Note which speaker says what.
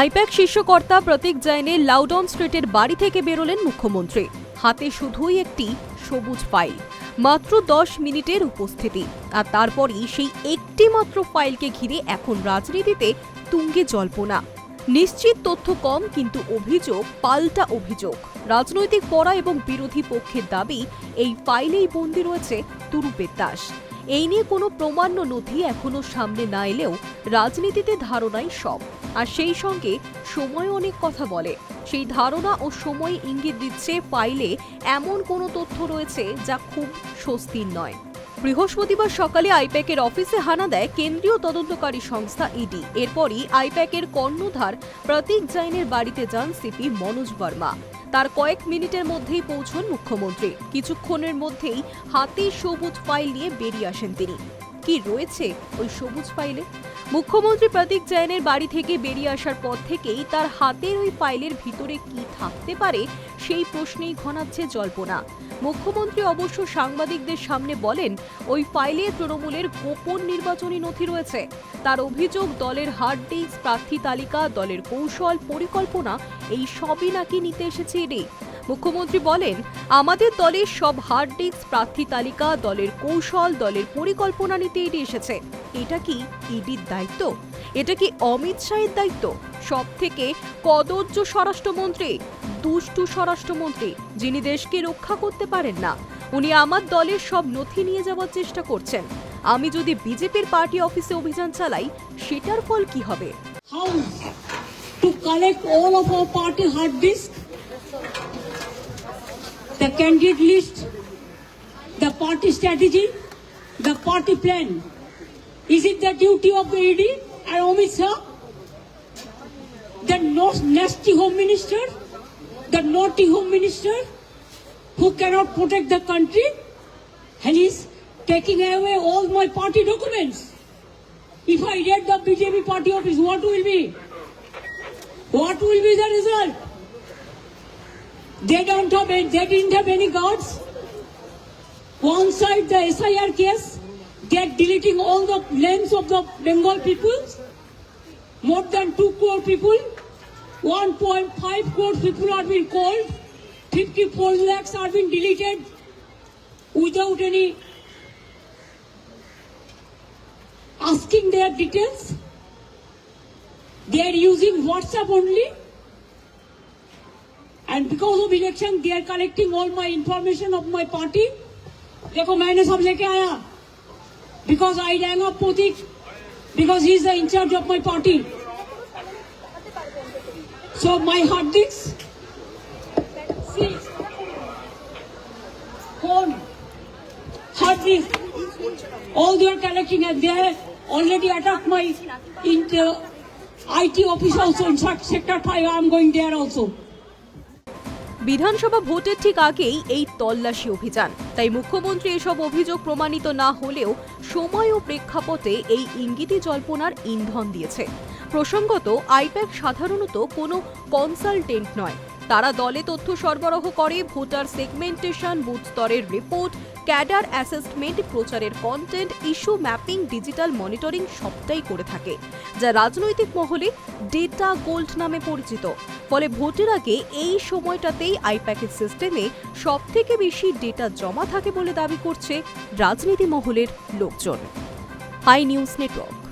Speaker 1: I-PAC শীর্ষকর্তা প্রতীক জৈনের Loudon স্ট্রিটের বাড়ি থেকে বেরোলেন মুখ্যমন্ত্রী। হাতে শুধুই একটি সবুজ ফাইল, মাত্র দশ মিনিটের উপস্থিতি। আর তারপরই সেই একটি মাত্র ফাইলকে ঘিরে এখন রাজনীতিতে তুঙ্গে জল্পনা। নিশ্চিত তথ্য কম, কিন্তু অভিযোগ, পাল্টা অভিযোগ। রাজনৈতিক পড়া এবং বিরোধী পক্ষের দাবি, এই ফাইলেই বন্দী রয়েছে তুরুপের দাস। এই নিয়ে কোনো প্রমাণ্য নথি এখনও সামনে না এলেও রাজনীতিতে ধারণাই সব। আর সেই সঙ্গে সময় অনেক কথা বলে। সেই ধারণা ও সময় ইঙ্গিত দিচ্ছে ফাইলে এমন কোনো তথ্য রয়েছে যা খুব স্বস্তির নয়। বৃহস্পতিবার সকালে আইপ্যাকের অফিসে হানা দেয় কেন্দ্রীয় তদন্তকারী সংস্থা ইডি। এরপরই আইপ্যাকের কর্ণধার প্রতীক জৈনের বাড়িতে যান সিপি মনোজ বর্মা। তার কয়েক মিনিটের মধ্যেই পৌঁছন মুখ্যমন্ত্রী। কিছুক্ষণের মধ্যেই হাতে সবুজ ফাইল নিয়ে বেরিয়ে আসেন তিনি। কি রয়েছে ওই সবুজ ফাইলে মুখ্যমন্ত্রী প্রতীক জৈনের বাড়ি থেকে বেরিয়ে আসার পর থেকেই তার হাতের ওই ফাইলের ভিতরে কি থাকতে পারে সেই প্রশ্নেই ঘনাচ্ছে জল্পনা। মুখ্যমন্ত্রী অবশ্য সাংবাদিকদের সামনে বলেন, ওই ফাইলে তৃণমূলের গোপন নির্বাচনী নথি রয়েছে। তার অভিযোগ, দলের হার্ড ডিস্ক প্রার্থী তালিকা, দলের কৌশল, পরিকল্পনা, এই সবই নাকি নিতে এসেছে ইডি মুখ্যমন্ত্রী বলেন আমাদের দলের সব হার্ড ডিস্ক প্রার্থী তালিকা দলের কৌশল দলের পরিকল্পনা নিতে ইডি এসেছে। এটা কি ইডির দায়িত্ব? এটা কি অমিত শাহের দায়িত্ব? সব থেকে কদর্য স্বরাষ্ট্রমন্ত্রী দুষ্টু স্বরাষ্ট্রমন্ত্রী যিনি দেশকে রক্ষা করতে পারেন না উনি আমার দলের সব নথি নিয়ে যাওয়ার চেষ্টা করছেন। আমি যদি বিজেপির পার্টি অফিসে অভিযান চালাই সেটার ফল কি হবে?
Speaker 2: To collect all of our party hard disk, the candidate list, the party strategy, the party plan. Is it the duty of the ED and Amit Shah? The nasty home minister, the naughty home minister who cannot protect the country and is taking away all my party documents. If I get the BJP party office, what will be? What will be the result? They don't have, any- they didn't have any guards. One side the SIR case, they are deleting all the names of the Bengal people. More than 2 crore people, 1.5 crore people are being called, 54 lakhs are being deleted without any asking their details. They are using WhatsApp only. And because of election, they are collecting all my information of my party. देखो मैंने सब लेके आया because I rang up Potik because he is the in charge of my party. So my hard disk, see, phone, hard disk, all they are collecting and they have already attacked my in the IT office also. In fact, sector 5, I am going there also.
Speaker 1: বিধানসভা ভোটের ঠিক আগেই এই তল্লাশি অভিযান। তাই মুখ্যমন্ত্রী এসব অভিযোগ প্রমাণিত না হলেও সময় ও প্রেক্ষাপটে এই ইঙ্গিতি জল্পনার ইন্ধন দিয়েছে। প্রসঙ্গত, আইপ্যাক সাধারণত কোনো কনসালটেন্ট নয় তারা দলে তথ্য সরবরাহ করে, ভোটার সেগমেন্টেশন, বুথ স্তরের রিপোর্ট, ক্যাডার অ্যাসেসমেন্ট, প্রচারের content issue mapping digital monitoring সবটাই করে থাকে, যা রাজনৈতিক মহলে ডেটা গোল্ড নামে পরিচিত। ফলে ভোটের আগে এই সময়টাতেই আইপ্যাকের সিস্টেমে সব থেকে বেশি ডেটা জমা থাকে বলে দাবি করছে রাজনীতি মহলের লোকজন। High news network